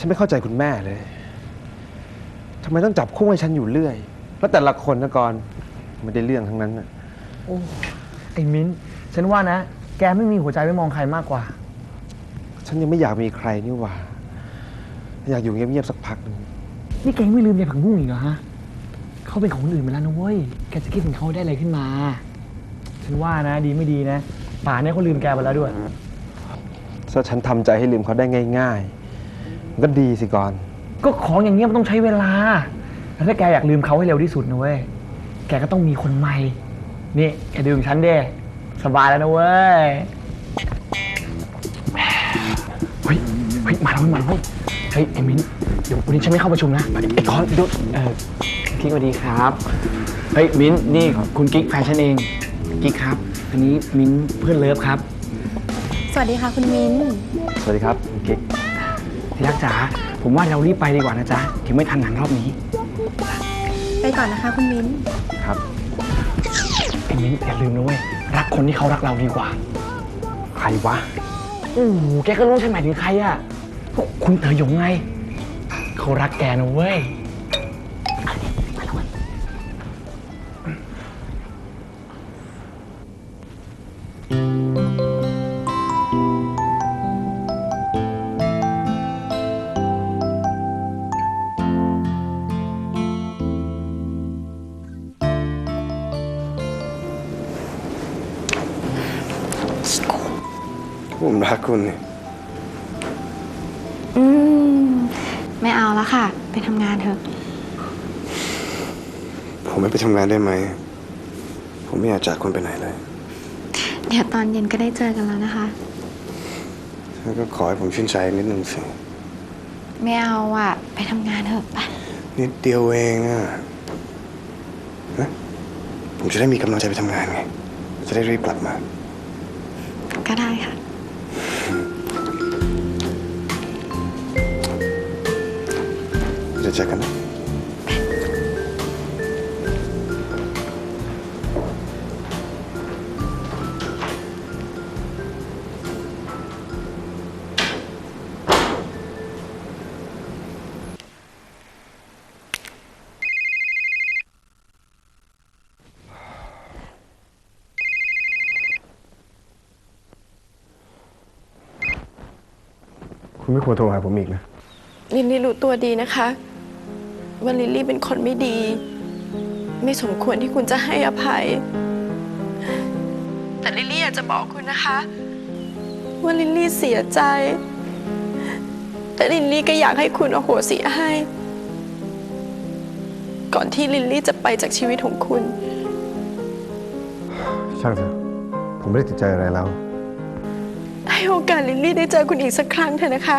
ฉันไม่เข้าใจคุณแม่เลยทำไมต้องจับคู่ให้ฉันอยู่เรื่อย แล้วแต่ละคนนะกรณ์ไม่ได้เรื่องทั้งนั้นน่ะโอ้ไอ้มิ้นฉันว่านะ แกไม่มีหัวใจไม่มองใครมากกว่า ฉันยังไม่อยากมีใครนี่หว่า อยากอยู่เงียบๆสักพักหนึงนี่แกยังไม่ลืมยายผักบุ้งอีกเหรอฮะเขาเป็นของคนอื่นไปแล้วนะเว้ยแกจะคิดถึงเขาได้อะไรขึ้นมา ฉันว่านะ ดีไม่ดีนะป่าเนี่ยเขาลืมแกไปแล้วด้วย ถ้าฉันทำใจให้ลืมเขาได้ง่ายๆมัน ก็ดีสิกรณ์ก็ของอย่างเงี้ยมันต้องใช้เวลา แล้วถ้าแกอยากลืมเขาให้เร็วที่สุดนะเว้ย แกก็ต้องมีคนใหม่ นี่แกดื่มฉันเด้สบายแล้วนะเว้ย เฮ้ย เฮ้ย มาแล้วเว้ยมาแล้วเว้ยเฮ้ยไอ้มิ้น เดี๋ยววันนี้ฉันไม่เข้าประชุมนะ ไอ้กอนเดี๋ยวเออกิ๊กสวัสดีครับ เฮ้ย มิ้น นี่คุณกิ๊กแฟนฉันเอง กิ๊กครับ อันนี้มิ้นเพื่อนเลิฟครับ สวัสดีค่ะคุณมิ้น สวัสดีครับคุณกิ๊ก ที่รักจ๋าผมว่าเรารีบไปดีกว่านะจ๊ะถึงไม่ทันหนังรอบนี้ไปก่อนนะคะคุณมิ้น ครับไอ้มิ้นอย่าลืมนะเว้ยรักคนที่เขารักเราดีกว่า ใครวะโอ้โหแกก็รู้ใช่ไหมายถึงใครอะก็คุณเต๋อหยงไง เขารักแกนะเว้ย ผมรักคุณนี่อืม ไม่เอาแล้วค่ะ ไปทำงานเถอะ ผมไม่ไปทำงานได้ไหม ผมไม่อยากจากคุณไปไหนเลยเดี๋ยวตอนเย็นก็ได้เจอกันแล้วนะคะ แล้วก็ขอให้ผมชื่นใจนิดนึงสิ ไม่เอาอะ ไปทำงานเถอะไป นิดเดียวเองอะนะผมจะได้มีกำลังใจไปทำงานไง จะได้รีบกลับมา ก็ได้ค่ะ จะเจอกันนะ คุณไม่ควรโทรหาผมอีกนะ ลิลลี่รู้ตัวดีนะคะ ว่าลิลลี่เป็นคนไม่ดี ไม่สมควรที่คุณจะให้อภัย แต่ลิลลี่อยากจะบอกคุณนะคะ ว่าลิลลี่เสียใจ แต่ลิลลี่ก็อยากให้คุณอโหสิให้ ก่อนที่ลิลลี่จะไปจากชีวิตของคุณ ช่างเถอะผมไม่ได้ติดใจอะไรแล้ว ให้โอกาสลิลลี่ได้เจอคุณอีกสักครั้งเถอะนะคะ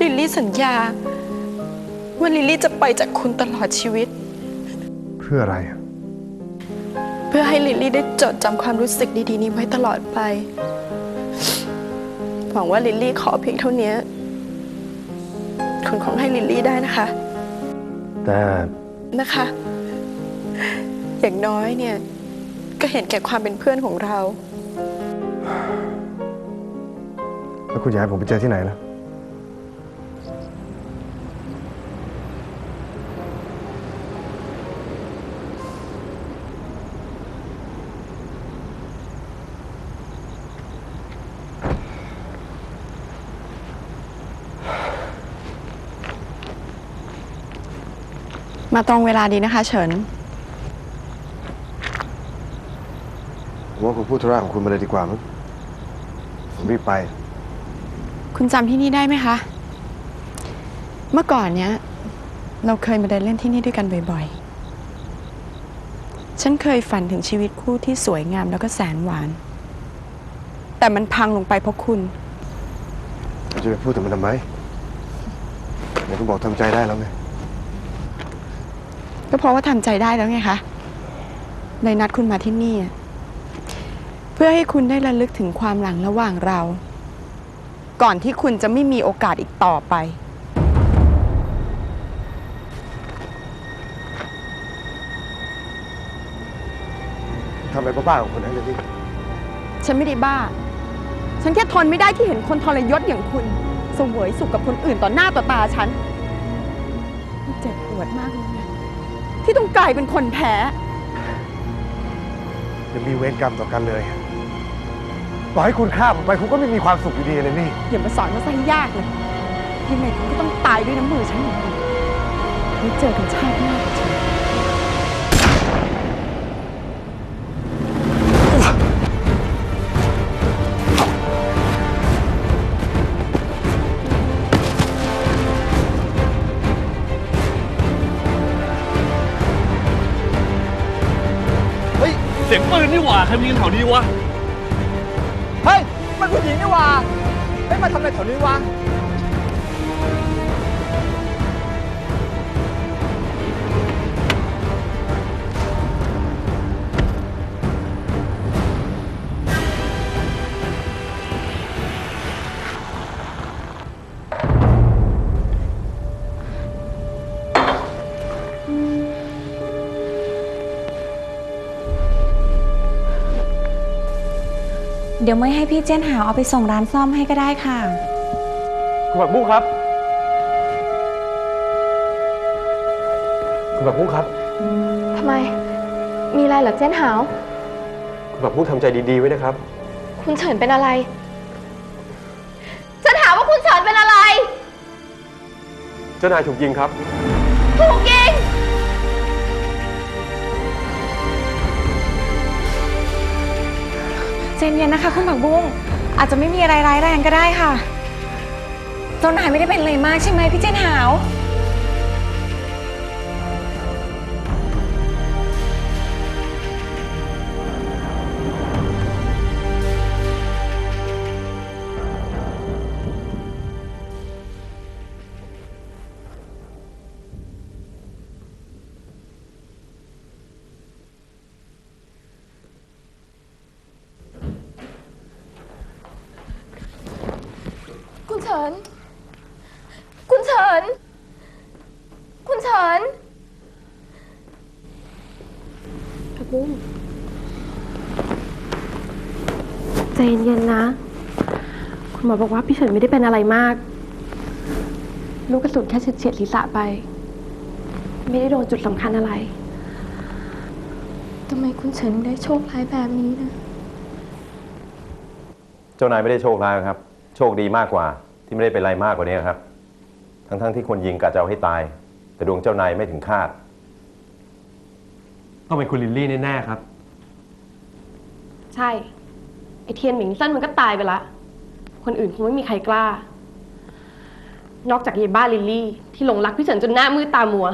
ลิลลี่สัญญา ว่าลิลลี่จะไปจากคุณตลอดชีวิต เพื่ออะไรอะเพื่อให้ลิลลี่ได้จดจำความรู้สึกดีๆ นี้ไว้ตลอดไป หวังว่าลิลลี่ขอเพียงเท่านี้ คุณคงให้ลิลลี่ได้นะคะ แต่นะคะ อย่างน้อยเนี่ย ก็เห็นแก่ความเป็นเพื่อนของเรา แล้วคุณอยากให้ผมไปเจอที่ไหนล่ะ มาตรงเวลาดีนะคะ เฉิน ผมว่าคุณพูดธุระของคุณมาเลยดีกว่ามั้งผมรีบไป คุณจำที่นี่ได้ไหมคะ เมื่อก่อนเนี้ย เราเคยมาเดินเล่นที่นี่ด้วยกันบ่อยๆ ฉันเคยฝันถึงชีวิตคู่ที่สวยงามแล้วก็แสนหวาน แต่มันพังลงไปเพราะคุณจะไปพูดถึงมันทำไมไหนคุณบอกทำใจได้แล้วไง ก็เพราะว่าทำใจได้แล้วไงคะเลยนัดคุณมาที่นี่อะเพื่อให้คุณได้ระลึกถึงความหลังระหว่างเรา ก่อนที่คุณจะไม่มีโอกาสอีกต่อไป ทำอะไรบ้าๆของคนนั้นเลยพี่ ฉันไม่ได้บ้า ฉันแค่ทนไม่ได้ที่เห็นคนทรยศอย่างคุณเสวยสุขกับคนอื่นต่อหน้าต่อตาฉันมันเจ็บปวดมากเลยนะ ที่ต้องกลายเป็นคนแพ้ จะมีเวรกรรมต่อกันเลย ต่อให้คุณฆ่าผมไปคุณก็ไม่มีความสุขอยู่ดีเลยนี่ อย่ามาสอนมาซะให้ยากเลย ยังไงคุณก็ต้องตายด้วยน้ำมือฉันเหมือนกันไว้เจอกันชาติหน้ากับฉัน นี่หว่าใครมายินแถวนี้วะ เฮ้ย มันผู้หญิงนี่หว่าเฮ้ยมาทำอะไรแถวนี้วะ เดี๋ยวไม่ให้พี่เจนหาวเอาไปส่งร้านซ่อมให้ก็ได้ค่ะ คุณผักบุ้งครับ คุณผักบุ้งครับ ทำไม มีอะไรเหรอเจ้นหาว คุณผักบุ้งทำใจดีๆไว้นะครับ คุณเฉินเป็นอะไรจะถามว่าคุณเฉินเป็นอะไร เจ้านายถูกยิงครับ ถูกยิง เจนเย็นนะคะคุณผักบุ้งอาจจะไม่มีอะไรร้ายแรงก็ได้ค่ะเจ้านายไม่ได้เป็นอะไรมากใช่ไหมพี่เจนหาว เฉิน คุณเฉิน คุณเฉินผักบุ้งใจเย็นๆนะ คุณหมอบอกว่าพี่เฉินไม่ได้เป็นอะไรมาก ลูกกระสุนแค่เฉียดๆศีรษะไป ไม่ได้โดนจุดสำคัญอะไร ทำไมคุณเฉินได้โชคร้ายแบบนี้นะ เจ้านายไม่ได้โชคร้ายครับ โชคดีมากกว่า ที่ไม่ได้เป็นอะไรมากกว่านี้ครับ ทั้งๆที่คนยิงกะจะเอาให้ตาย แต่ดวงเจ้านายไม่ถึงคาด ต้องเป็นคุณลิลลี่แน่ๆครับ ใช่ ไอเทียนหมิงเซินมันก็ตายไปละ คนอื่นคงไม่มีใครกล้า นอกจากยายบ้าลิลลี่ที่หลงรักพี่เฉินจนหน้ามืดตามัว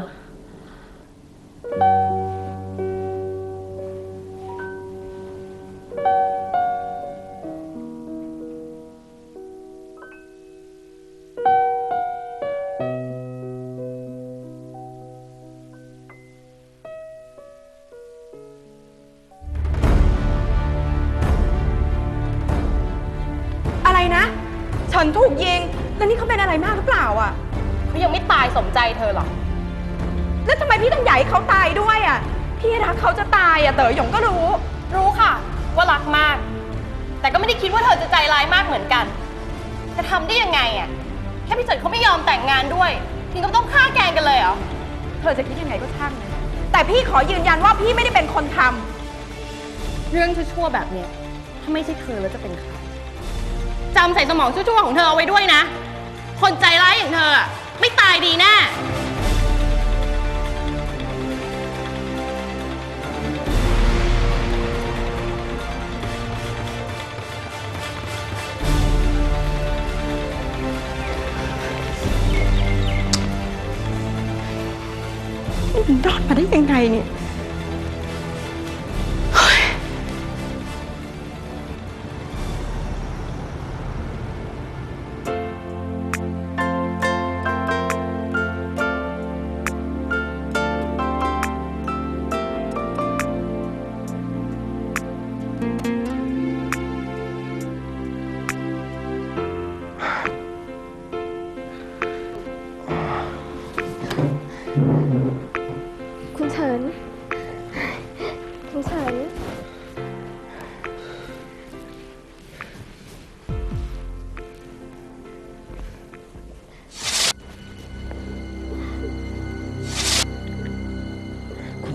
สมใจเธอหรอก แล้วทำไมพี่ต้องใหญ่เขาตายด้วยอะ พี่รักเขาจะตายอะเต๋อหยงก็รู้ รู้ค่ะ ว่ารักมาก แต่ก็ไม่ได้คิดว่าเธอจะใจร้ายมากเหมือนกัน จะทำได้ยังไงอะ แค่พี่เฉินเขาไม่ยอมแต่งงานด้วยถึงกับต้องฆ่าแกล้งกันเลยเหรอ เธอจะคิดยังไงก็ช่างนะแต่พี่ขอยืนยันว่าพี่ไม่ได้เป็นคนทำ เรื่องชั่วๆแบบเนี้ยถ้าไม่ใช่เธอแล้วจะเป็นใครจำใส่สมองชั่วๆของเธอเอาไว้ด้วยนะ คนใจร้ายอย่างเธออะ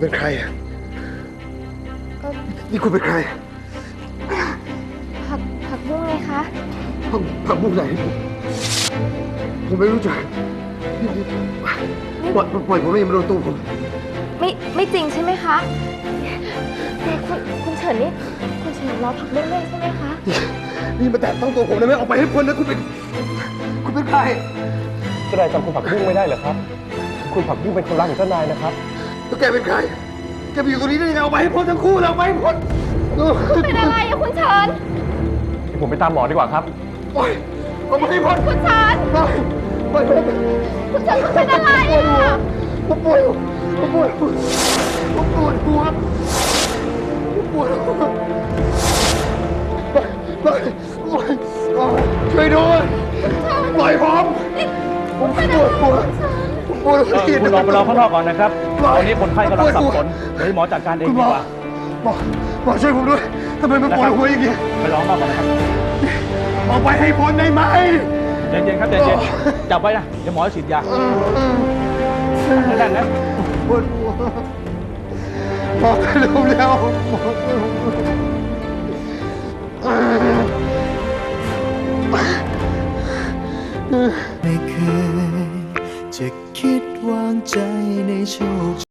เป็นใครอะนี่คุณเป็นใคร ผักผักบุ้งไงคะผักผักบุ้งไหน ผมผมไม่รู้จักนี่นี่ปล่อยปล่อยผมไม่มาโดนตัวผม ไม่ไม่จริงใช่ไหมคะคุณคุณเฉินนี่คุณเฉินล้อผักบุ้งเล่นใช่ไหมคะ นี่มาแตะต้องตัวผมนะไม่ออกไปให้พ้นนะคุณเป็นคุณเป็นใครเจ้านายจำคุณผักบุ้งไม่ได้เหรอครับ คุณผักบุ้งเป็นคนรักของเจ้านายนะครับ แล้วแกเป็นใคร แกไปอยู่ตรงนี้ได้ยังไงเอาไปให้พ้นทั้งคู่แล้วเอาไปให้พ้นเออเป็นอะไรอะคุณเฉิน ผมไปตามหมอดีกว่าครับปล่อยเอาไปให้พ้น คุณเฉินปล่อยปล่อยผมคุณเฉินคุณเป็นอะไรอะ ผมปวดผมปวด พี่คุณรอคุรอข้างนอกก่อนนะครับตอนนี้คนไข้กำลังสับสนเดี๋ยวหมอจัดการเองดีกว่าหมอหมอช่วยผมด้วยทำไมมันปวดหัวอย่างนี้ไปร้องมากก่อนครับออกไปให้พ้นได้ไหมเย็นๆครับเย็นๆจับไว้นะเดี๋ยวหมอฉีดยาแน่นนะปวดหัวหมอเร็วเร็วหมอวไม่เคยจะ คิดวางใจในโชค